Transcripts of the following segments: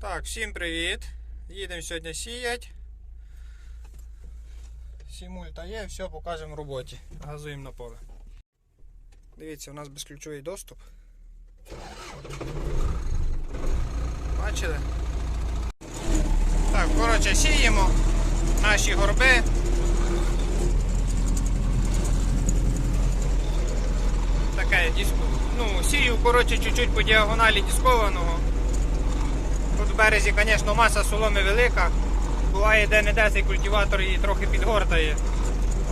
Так, всім привіт. Їдемо сьогодні сіять. Сімульта є, все покажемо в роботі. Газуємо на поле. Дивіться, у нас безключовий доступ. Бачили? Так, коротше, сіємо наші горби. Таке. Ну, сію, коротше, чуть-чуть по діагоналі дискованого. Тут в березі, звісно, маса соломи велика. Буває де-не-де цей культиватор її трохи підгортає.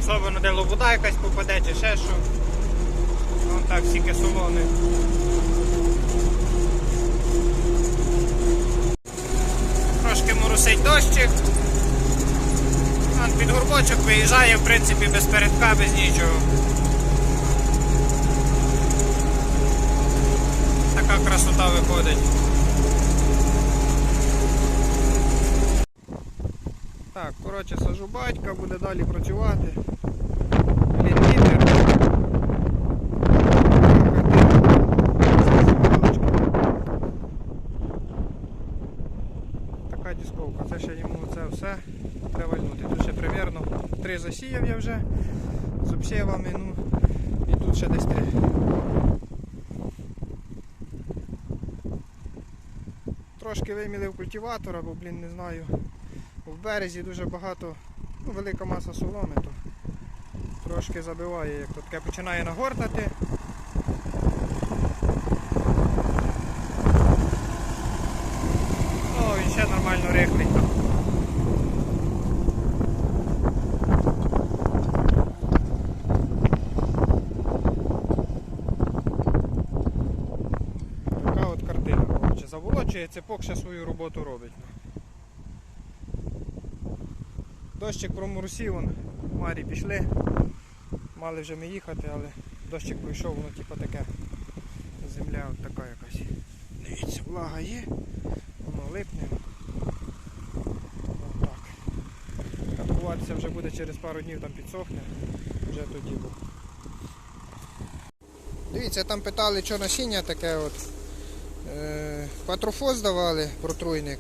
Особливо де лобуда якась попаде чи ще що. Вон так стільки соломи. Трошки моросить дощик. Вон під горбочок виїжджає, в принципі, без передка, без нічого. Така красота виходить. Так, коротше, сажу батька, буде далі працювати. Така дисковка, це ще йому це все треба. Тут ще примірно три засіяв я вже з обсівами, ну і тут ще десь три. Трошки вимілив культиватора, бо, блін, не знаю. Березі дуже багато, ну, велика маса соломи, то трошки забиває, як то таке починає нагортати. О, він ще нормально рихлить. Така от картина. Заволочує, цепок ще свою роботу робить. Дощик проморосів, вон, Марі пішли. Мали вже ми їхати, але дощик пройшов, воно типу таке. Земля от така якась. Дивіться, влага є, воно липне. Отак. Каткуватися вже буде через пару днів там підсохне, вже тоді буде. Дивіться, там питали, що насіння таке от. Е, Кватрофос давали, протруйник.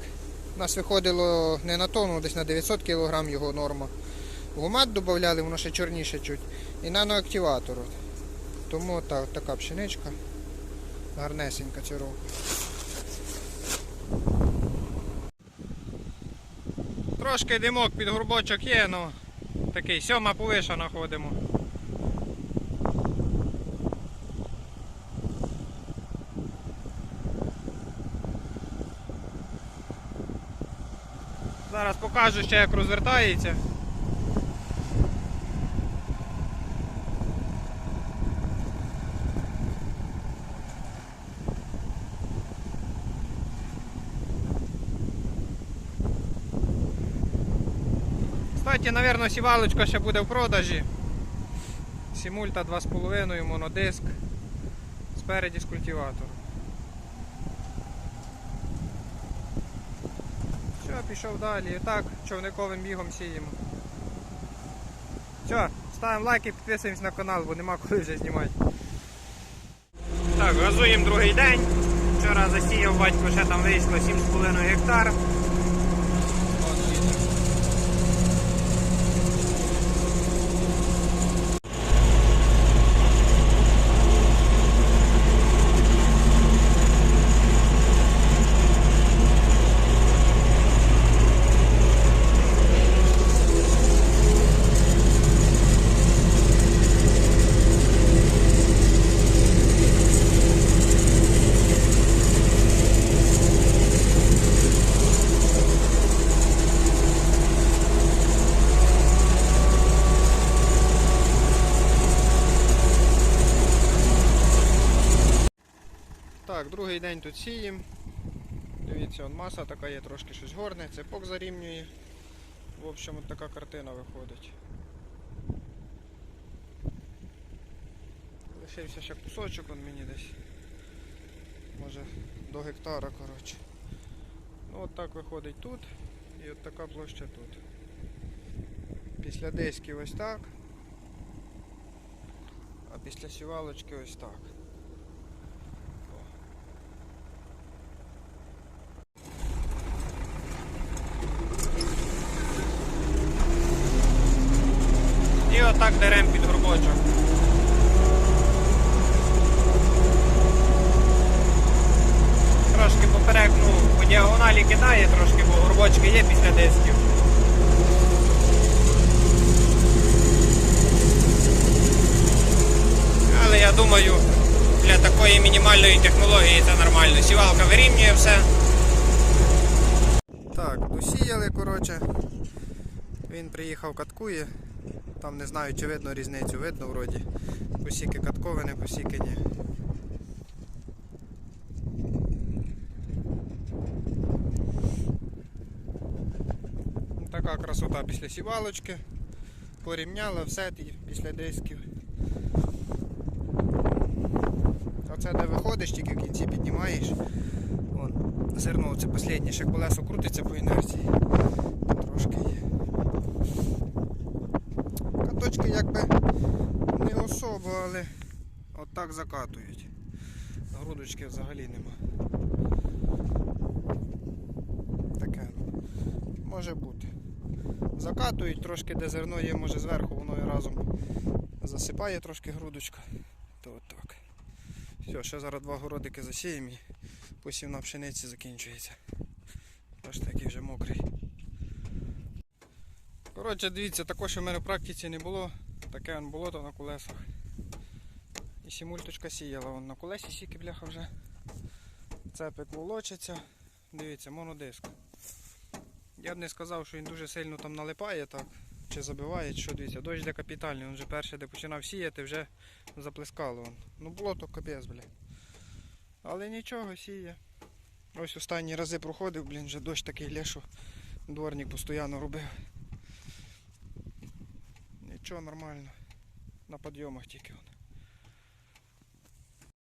У нас виходило не на тонну, десь на 900 кг його норма. Гумат додавали, воно ще чорніше чуть. І наноактиватор. Тому так, така пшеничка. Гарнесенька цього року. Трошки димок під горбочок є, ну такий сьома повиша знаходимо. Зараз покажу ще як розвертається. Кстати, напевно, сівалочка ще буде в продажі. Сімульта 2,5 монодиск. Спереді з культиватором. Все, пішов далі. І так, човниковим бігом сіємо. Все, ставимо лайк і підписуємось на канал, бо нема коли вже знімати. Так, газуємо другий день. Вчора засіяв батько, ще там вийшло 7,5 гектар. От, вітер. Так, другий день тут сіємо. Дивіться, он маса така є, трошки щось горне, цепок зарівнює. В общем, от така картина виходить. Лишився ще кусочок он мені десь. Може до гектара, коротше. Ну от так виходить тут і от така площа тут. Після диски ось так. А після сівалочки ось так. Отак дерем під горбочок. Трошки поперек, ну, по діагоналі кидає трошки, бо горбочки є після дисків. Але я думаю, для такої мінімальної технології це нормально. Сівалка вирівнює все. Так, досіяли, коротше. Він приїхав каткує. Там не знаю, чи видно різницю, видно вроді. Посіки катковини, посіки ні. Така красота після сівалочки. Порівняла все після дисків. Оце де виходиш, тільки в кінці піднімаєш. Вон, зерно це останнє, ще колесо крутиться по інерції. Трошки є. Каточки якби не особо, але отак закатують. Грудочки взагалі нема. Таке ну, може бути. Закатують трошки, де зерно є, може зверху воно і разом засипає трошки грудочка. То отак. Все, ще зараз два городики засіємо і посів на пшениці закінчується. Аж такий вже мокрий. Коротше, дивіться, також в мене в практиці не було. Таке он болото на колесах. І сімульточка сіяла вон на колесі сіки бляха вже. Цепик волочиться. Дивіться, монодиск. Я б не сказав, що він дуже сильно там налипає так. Чи забиває, чи що дивіться, дощ де капітальний, він вже перше, де починав сіяти, вже заплескало. Вон. Ну було то капець, блін. Але нічого, сіє. Ось останні рази проходив, блін, вже дощ такий лє, що дворник постійно робив. Нормально. На підйомах тільки. Вон.